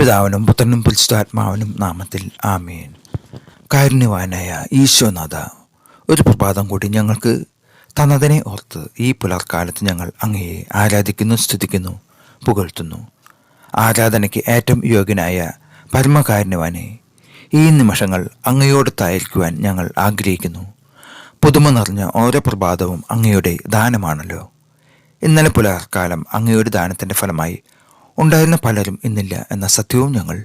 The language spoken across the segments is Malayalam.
പിതാവിനും പുത്രനും പരിശുദ്ധാത്മാവിനും നാമത്തിൽ ആമേൻ. കാരുണ്യവാനായ ഈശോനാഥ ഒരു പ്രഭാതം കൂടി ഞങ്ങൾക്ക് തന്നതിനെ ഓർത്ത് ഈ പുലർക്കാലത്ത് ഞങ്ങൾ അങ്ങയെ ആരാധിക്കുന്നു സ്തുതിക്കുന്നു പുകഴ്ത്തുന്നു. ആരാധനയ്ക്ക് ഏറ്റവും യോഗ്യനായ പരമകാരുണ്യവാനെ ഈ നിമിഷങ്ങൾ അങ്ങയോട് തയ്ക്കുവാൻ ഞങ്ങൾ ആഗ്രഹിക്കുന്നു. പുതുമ നിറഞ്ഞ ഓരോ പ്രഭാതവും അങ്ങയുടെ ദാനമാണല്ലോ. ഇന്നലെ പുലർക്കാലം അങ്ങയുടെ ദാനത്തിന്റെ ഫലമായി ഉണ്ടായിരുന്ന പലരും ഇന്നില്ല എന്ന സത്യവും ഞങ്ങൾ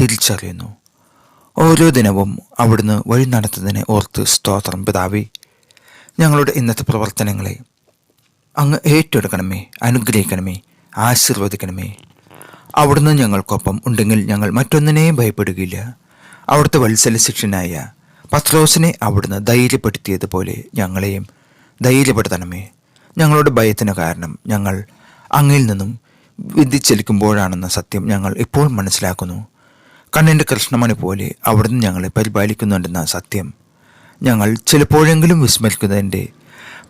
തിരിച്ചറിയുന്നു. ഓരോ ദിനവും അവിടുന്ന് വഴി നടത്തുന്നതിനെ ഓർത്ത് സ്തോത്രം പിതാവി. ഞങ്ങളുടെ ഇന്നത്തെ പ്രവർത്തനങ്ങളെ അങ്ങ് ഏറ്റെടുക്കണമേ അനുഗ്രഹിക്കണമേ ആശീർവദിക്കണമേ. അവിടുന്ന് ഞങ്ങൾക്കൊപ്പം ഉണ്ടെങ്കിൽ ഞങ്ങൾ മറ്റൊന്നിനെയും ഭയപ്പെടുകയില്ല. അവിടുത്തെ വത്സല ശിക്ഷനായ പത്രോസിനെ അവിടുന്ന് ധൈര്യപ്പെടുത്തിയതുപോലെ ഞങ്ങളെയും ധൈര്യപ്പെടുത്തണമേ. ഞങ്ങളുടെ ഭയത്തിന് കാരണം ഞങ്ങൾ അങ്ങിൽ നിന്നും വിധിച്ചലിക്കുമ്പോഴാണെന്ന സത്യം ഞങ്ങൾ ഇപ്പോൾ മനസ്സിലാക്കുന്നു. കണ്ണിന്റെ കൃഷ്ണമണി പോലെ അവിടുന്ന് ഞങ്ങളെ പരിപാലിക്കുന്നുണ്ടെന്ന സത്യം ഞങ്ങൾ ചിലപ്പോഴെങ്കിലും വിസ്മരിക്കുന്നതിന്റെ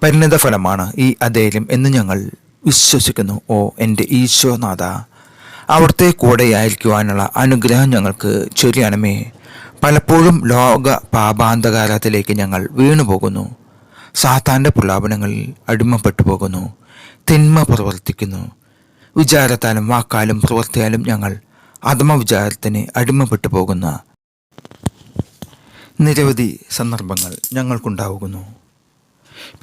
പരിണിത ഫലമാണ് ഈ അധൈര്യം എന്ന് ഞങ്ങൾ വിശ്വസിക്കുന്നു. ഓ എന്റെ ഈശോനാഥ അവിടുത്തെ കൂടെയായിരിക്കുവാനുള്ള അനുഗ്രഹം ഞങ്ങൾക്ക് ചൊരിയണമേ. പലപ്പോഴും ലോക പാപാന്തകാലത്തിലേക്ക് ഞങ്ങൾ വീണുപോകുന്നു. സാത്താന്റെ പ്രലാപനങ്ങളിൽ അടിമപ്പെട്ടു പോകുന്നു. തിന്മ പ്രവർത്തിക്കുന്നു. വിചാരത്താലും വാക്കാലും പ്രവർത്തിയാലും ഞങ്ങൾ ആത്മവിചാരത്തിന് വിചാരത്തിന് അടിമപ്പെട്ടു പോകുന്ന നിരവധി സന്ദർഭങ്ങൾ ഞങ്ങൾക്കുണ്ടാവുന്നു.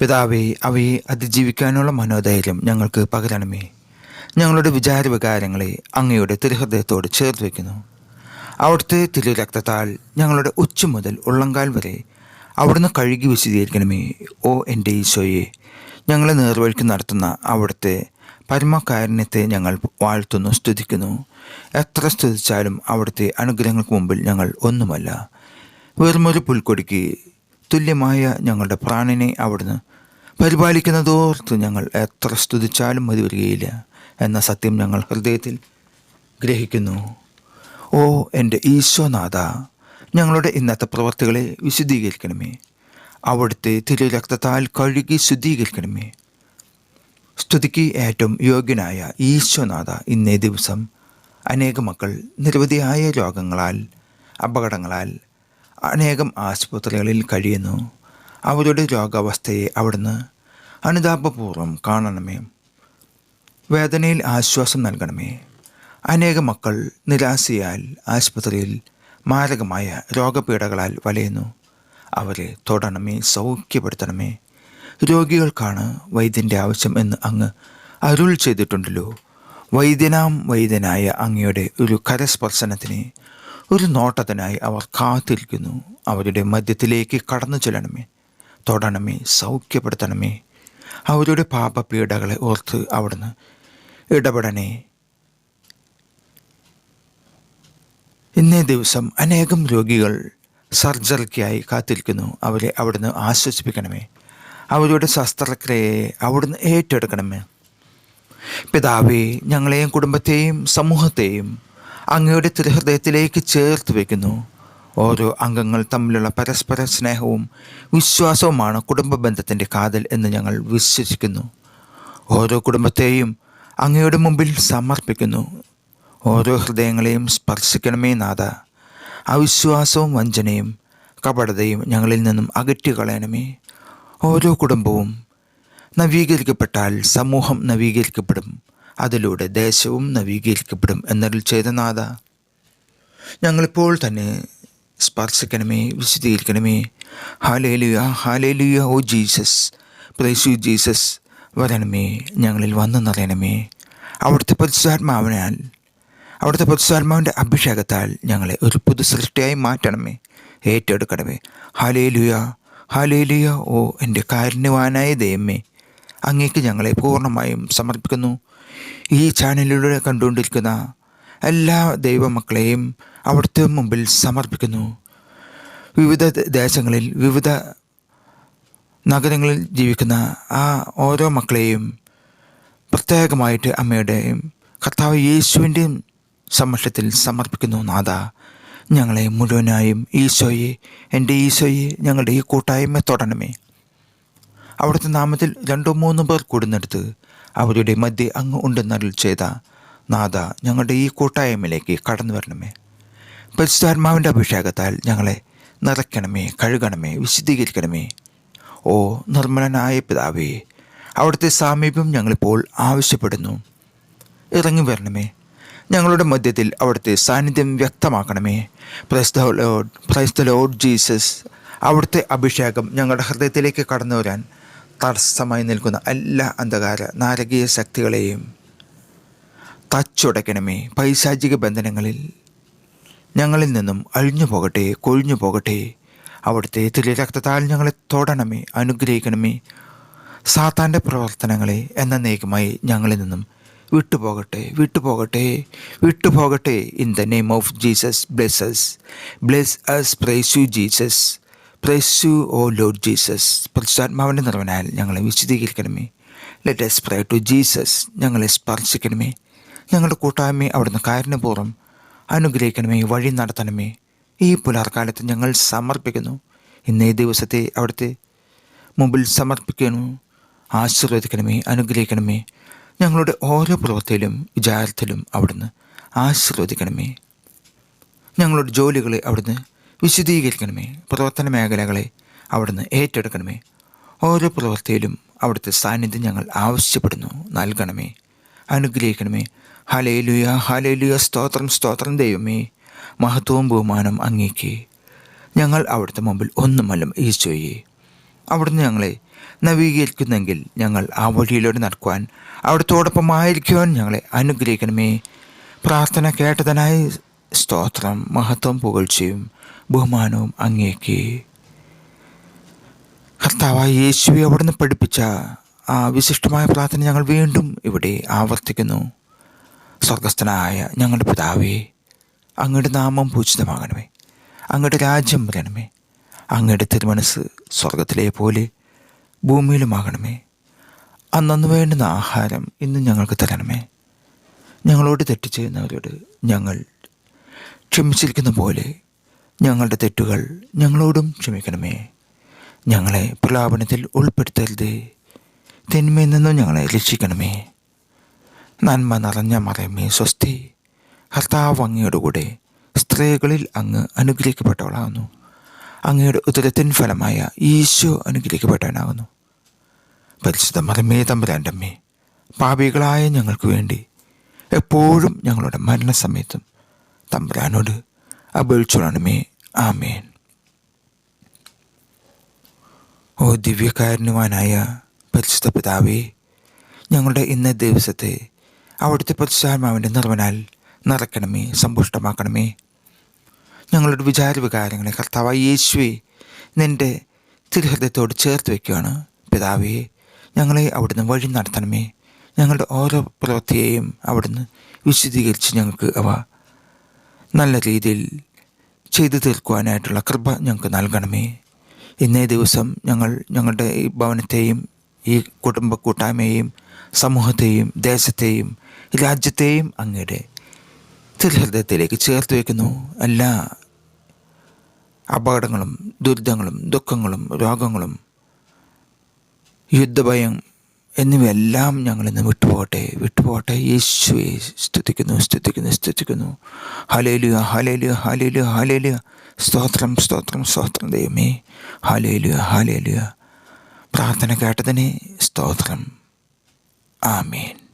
പിതാവെ അവയെ അതിജീവിക്കാനുള്ള മനോധൈര്യം ഞങ്ങൾക്ക് പകരണമേ. ഞങ്ങളുടെ വിചാര വികാരങ്ങളെ അങ്ങയുടെ തിരുഹൃദയത്തോട് ചേർത്ത് വയ്ക്കുന്നു. അവിടുത്തെ തിരുരക്തത്താൽ ഞങ്ങളുടെ ഉച്ച മുതൽ ഉള്ളങ്കാൽ വരെ അവിടുന്ന് കഴുകി വിശദീകരിക്കണമേ ഓ എന്റെ ഈശോയെ ഞങ്ങളെ നേർവഴിക്ക് നടത്തുന്ന അവിടുത്തെ പരമകാരുണ്യത്തെ ഞങ്ങൾ വാഴ്ത്തുന്നു സ്തുതിക്കുന്നു. എത്ര സ്തുതിച്ചാലും അവിടുത്തെ അനുഗ്രഹങ്ങൾക്ക് മുമ്പിൽ ഞങ്ങൾ ഒന്നുമല്ല. വെറുമൊരു പുൽക്കൊടിക്ക് തുല്യമായ ഞങ്ങളുടെ പ്രാണനെ അവിടുന്ന് പരിപാലിക്കുന്നതോർത്ത് ഞങ്ങൾ എത്ര സ്തുതിച്ചാലും മതി വരികയില്ല എന്ന സത്യം ഞങ്ങൾ ഹൃദയത്തിൽ ഗ്രഹിക്കുന്നു. ഓ എന്റെ ഈശോനാഥ ഞങ്ങളുടെ ഇന്നത്തെ പ്രവർത്തികളെ വിശദീകരിക്കണമേ അവിടുത്തെ തിരുരക്തത്താൽ കഴുകി ശുദ്ധീകരിക്കണമേ. സ്തുതിക്ക് ഏറ്റവും യോഗ്യനായ ഈശ്വനാഥ ഇന്നേ ദിവസം അനേക മക്കൾ നിരവധിയായ രോഗങ്ങളാൽ അപകടങ്ങളാൽ അനേകം ആശുപത്രികളിൽ കഴിയുന്നു. അവരുടെ രോഗാവസ്ഥയെ അവിടുന്ന് അനുതാപപൂർവം കാണണമേ. വേദനയിൽ ആശ്വാസം നൽകണമേ. അനേക മക്കൾ നിരാശയാൽ ആശുപത്രിയിൽ മാരകമായ രോഗപീഠകളാൽ വലയുന്നു. അവരെ തൊടണമേ സൗഖ്യപ്പെടുത്തണമേ. രോഗികൾക്കാണ് വൈദ്യന്റെ ആവശ്യം എന്ന് അങ്ങ് അരുൾ ചെയ്തിട്ടുണ്ടല്ലോ. വൈദ്യനാം വൈദ്യനായ അങ്ങയുടെ ഒരു കരസ്പർശനത്തിന് ഒരു നോട്ടത്തിനായി അവർ കാത്തിരിക്കുന്നു. അവരുടെ മധ്യത്തിലേക്ക് കടന്നു ചെല്ലണമേ. തൊടണമേ സൗഖ്യപ്പെടുത്തണമേ. അവരുടെ പാപപീഡകളെ ഓർത്ത് അവിടുന്ന് ഇടപെടണേ. ഇന്നേ ദിവസം അനേകം രോഗികൾ സർജറിക്കായി കാത്തിരിക്കുന്നു. അവരെ അവിടുന്ന് ആശ്വസിപ്പിക്കണമേ. അവരുടെ ശസ്ത്രക്രിയയെ അവിടുന്ന് ഏറ്റെടുക്കണമേ. പിതാവേ ഞങ്ങളെയും കുടുംബത്തെയും സമൂഹത്തെയും അങ്ങയുടെ തിരുഹൃദയത്തിലേക്ക് ചേർത്ത് വയ്ക്കുന്നു ഓരോ അംഗങ്ങൾ തമ്മിലുള്ള പരസ്പര സ്നേഹവും വിശ്വാസവുമാണ് കുടുംബ ബന്ധത്തിന്റെ കാതൽ എന്ന് ഞങ്ങൾ വിശ്വസിക്കുന്നു. ഓരോ കുടുംബത്തെയും അങ്ങയുടെ മുമ്പിൽ സമർപ്പിക്കുന്നു. ഓരോ ഹൃദയങ്ങളെയും സ്പർശിക്കണമേ നാഥ. അവിശ്വാസവും വഞ്ചനയും കപടതയും ഞങ്ങളിൽ നിന്നും അകറ്റി കളയണമേ ഓരോ കുടുംബവും നവീകരിക്കപ്പെട്ടാൽ സമൂഹം നവീകരിക്കപ്പെടും. അതിലൂടെ ദേശവും നവീകരിക്കപ്പെടും എന്നതിൽ ചെയ്ത നാഥ. ഞങ്ങളിപ്പോൾ തന്നെ സ്പർശിക്കണമേ വിശദീകരിക്കണമേ. Hallelujah hallelujah oh Jesus. Praise Jesus. വരണമേ ഞങ്ങളിൽ വന്നു നിറയണമേ. അവിടുത്തെ പരിശുദ്ധാത്മാവിനാൽ അവിടുത്തെ പരിശുദ്ധാത്മാവിന്റെ അഭിഷേകത്താൽ ഞങ്ങളെ ഒരു പുതു സൃഷ്ടിയായി മാറ്റണമേ. ഏറ്റെടുക്കണമേ. ഹാലേലുയ ഹാലേലുയ ഓ എന്റെ കാരുണ്യവാനായ ദൈവമേ അങ്ങേക്ക് ഞങ്ങളെ പൂർണമായും സമർപ്പിക്കുന്നു. ഈ ചാനലിലൂടെ കണ്ടുകൊണ്ടിരിക്കുന്ന എല്ലാ ദൈവമക്കളെയും അവിടുത്തെ മുമ്പിൽ സമർപ്പിക്കുന്നു. വിവിധ ദേശങ്ങളിൽ വിവിധ നഗരങ്ങളിൽ ജീവിക്കുന്ന ആ ഓരോ മക്കളെയും പ്രത്യേകമായിട്ട് അമ്മയുടെയും കർത്താവ് യേശുവിന്റെയും സമക്ഷത്തിൽ സമർപ്പിക്കുന്നു നാഥ. ഞങ്ങളെ മുഴുവനായും ഈശോയെ എന്റെ ഈശോയെ ഞങ്ങളുടെ ഈ കൂട്ടായ്മ തൊടണമേ. അവിടുത്തെ നാമത്തിൽ രണ്ടോ മൂന്നോ പേർ കൂടുന്നിടത്ത് അവരുടെ മധ്യ അങ്ങ് ഉണ്ടെന്നറിൽ ചെയ്ത നാഥ ഞങ്ങളുടെ ഈ കൂട്ടായ്മയിലേക്ക് കടന്നു വരണമേ. പരിശുദ്ധാത്മാവിന്റെ അഭിഷേകത്താൽ ഞങ്ങളെ നിറയ്ക്കണമേ കഴുകണമേ വിശദീകരിക്കണമേ ഓ നിർമ്മലനായ പിതാവേ അവിടുത്തെ സാമീപ്യം ഞങ്ങളിപ്പോൾ ആവശ്യപ്പെടുന്നു. ഇറങ്ങി വരണമേ. ഞങ്ങളുടെ മധ്യത്തിൽ അവിടുത്തെ സാന്നിധ്യം വ്യക്തമാക്കണമേ. Praise the Lord praise the Lord Jesus അവിടുത്തെ അഭിഷേകം ഞങ്ങളുടെ ഹൃദയത്തിലേക്ക് കടന്നു വരാൻ തടസ്സമായി നിൽക്കുന്ന എല്ലാ അന്ധകാര നാരകീയ ശക്തികളെയും തച്ചുടയ്ക്കണമേ. പൈശാചിക ബന്ധനങ്ങളിൽ ഞങ്ങളിൽ നിന്നും അഴിഞ്ഞു പോകട്ടെ കൊഴിഞ്ഞു പോകട്ടെ. അവിടുത്തെ തിരി രക്തത്താൽ ഞങ്ങളെ തൊടണമേ അനുഗ്രഹിക്കണമേ. സാത്താന്റെ പ്രവർത്തനങ്ങളെ എന്നേക്കുമായി ഞങ്ങളിൽ നിന്നും വിട്ടുപോകട്ടെ വിട്ടുപോകട്ടെ വിട്ടുപോകട്ടെ in the name of Jesus blesses bless us praise you Jesus praise you oh Lord Jesus പരിശുദ്ധാത്മാവിന്റെ നിറവനാൽ ഞങ്ങളെ വിശദീകരിക്കണമേ let us pray to Jesus ഞങ്ങളെ സ്പർശിക്കണമേ. ഞങ്ങളുടെ കൂട്ടായ്മയെ അവിടുന്ന് കാരണപൂർവം അനുഗ്രഹിക്കണമേ വഴി നടത്തണമേ. ഈ പുലർക്കാലത്ത് ഞങ്ങൾ സമർപ്പിക്കുന്നു. ഇന്നേ ദിവസത്തെ അവിടുത്തെ മുമ്പിൽ സമർപ്പിക്കുന്നു. ആശീർവദിക്കണമേ അനുഗ്രഹിക്കണമേ. ഞങ്ങളുടെ ഓരോ പ്രവൃത്തിയിലും വിചാരത്തിലും അവിടുന്ന് ആശീർവദിക്കണമേ. ഞങ്ങളുടെ ജോലികളെ അവിടുന്ന് വിശദീകരിക്കണമേ. പ്രവർത്തന മേഖലകളെ അവിടുന്ന് ഏറ്റെടുക്കണമേ. ഓരോ പ്രവൃത്തിയിലും അവിടുത്തെ സാന്നിധ്യം ഞങ്ങൾ ആവശ്യപ്പെടുന്നു നൽകണമേ. അനുഗ്രഹിക്കണമേ. ഹലേലുയ ഹലേലുയ സ്തോത്രം സ്തോത്രം ദൈവമേ. മഹത്വവും ബഹുമാനം അങ്ങേക്ക്. ഞങ്ങൾ അവിടുത്തെ മുമ്പിൽ ഒന്നുമല്ല ഈശോയെ. അവിടുന്ന് ഞങ്ങളെ നവീകരിക്കുന്നെങ്കിൽ ഞങ്ങൾ ആ വഴിയിലൂടെ നടക്കുവാൻ അവിടുത്തോടൊപ്പം ആയിരിക്കുവാൻ ഞങ്ങളെ അനുഗ്രഹിക്കണമേ. പ്രാർത്ഥന കേട്ടതിനായി സ്തോത്രം മഹത്വം പുകഴ്ചയും ബഹുമാനവും അങ്ങേക്ക്. കർത്താവായ യേശുവെ അവിടുന്ന് പഠിപ്പിച്ച ആ വിശിഷ്ടമായ പ്രാർത്ഥന ഞങ്ങൾ വീണ്ടും ഇവിടെ ആവർത്തിക്കുന്നു. സ്വർഗസ്ഥനായ ഞങ്ങളുടെ പിതാവേ അങ്ങയുടെ നാമം പൂജിതമാകണമേ. അങ്ങയുടെ രാജ്യം വരണമേ. അങ്ങയുടെ തിരുമനസ് സ്വർഗത്തിലെ പോലെ ഭൂമിയിലുമാകണമേ. അന്നു വേണ്ടുന്ന ആഹാരം ഇന്ന് ഞങ്ങൾക്ക് തരണമേ. ഞങ്ങളോട് തെറ്റ് ചെയ്യുന്നവരോട് ഞങ്ങൾ ക്ഷമിച്ചിരിക്കുന്ന പോലെ ഞങ്ങളുടെ തെറ്റുകൾ ഞങ്ങളോടും ക്ഷമിക്കണമേ. ഞങ്ങളെ പ്രലാപനത്തിൽ ഉൾപ്പെടുത്തരുതേ. തിന്മയിൽ നിന്നും ഞങ്ങളെ രക്ഷിക്കണമേ. നന്മ നിറഞ്ഞ മറയമേ സ്വസ്തി. കർത്താവ് അങ്ങയുടെ സ്ത്രീകളിൽ അങ്ങ് അനുഗ്രഹിക്കപ്പെട്ടവളാകുന്നു. അങ്ങയുടെ ഉദരത്തിൻ ഫലമായ ഈശോ അനുഗ്രഹിക്കപ്പെട്ടവനാകുന്നു. പരിശുദ്ധ മതമേ തമ്പുരാന്റെ പാപികളായ ഞങ്ങൾക്ക് വേണ്ടി എപ്പോഴും ഞങ്ങളുടെ മരണസമയത്തും തമ്പുരാനോട് അപേക്ഷിച്ചോളണമേ ആമേൻ. ഓ ദിവ്യകാരുണ്യവാനായ പരിശുദ്ധ പിതാവേ ഞങ്ങളുടെ ഇന്ന ദിവസത്തെ അവിടുത്തെ പരിശുദ്ധാത്മാവിന്റെ നിർവനാൽ നിറയ്ക്കണമേ സമ്പുഷ്ടമാക്കണമേ. ഞങ്ങളുടെ വിചാര വികാരങ്ങളെ കർത്താവ് യേശുവെ നിന്റെ തിരുഹൃദയത്തോട് ചേർത്ത് വയ്ക്കുകയാണ് പിതാവേ ഞങ്ങളെ അവിടുന്ന് വഴി നടത്തണമേ. ഞങ്ങളുടെ ഓരോ പ്രവൃത്തിയെയും അവിടുന്ന് വിശദീകരിച്ച് ഞങ്ങൾക്ക് അവ നല്ല രീതിയിൽ ചെയ്തു തീർക്കുവാനായിട്ടുള്ള കൃപ ഞങ്ങൾക്ക് നൽകണമേ. ഇന്നേ ദിവസം ഞങ്ങൾ ഞങ്ങളുടെ ഈ ഭവനത്തെയും ഈ കുടുംബ കൂട്ടായ്മയെയും സമൂഹത്തെയും ദേശത്തെയും രാജ്യത്തെയും അങ്ങയുടെ തിരുഹൃദയത്തിലേക്ക് ചേർത്ത് വയ്ക്കുന്നു എല്ലാ അപകടങ്ങളും ദുരിതങ്ങളും ദുഃഖങ്ങളും രോഗങ്ങളും യുദ്ധഭയം എന്നിവയെല്ലാം ഞങ്ങളിന്ന് വിട്ടുപോകട്ടെ വിട്ടുപോകട്ടെ. യേശുവെ സ്തുതിക്കുന്നു സ്തുതിക്കുന്നു സ്തുതിക്കുന്നു. ഹലേലുയ ഹലേലുയ ഹലേലുയ ഹലേലുയ സ്തോത്രം സ്തോത്രം സ്തോത്രം ദൈവമേ. ഹലേലുയ ഹലേലുയ പ്രാർത്ഥന കേട്ടതിനെ സ്തോത്രം. ആമീൻ.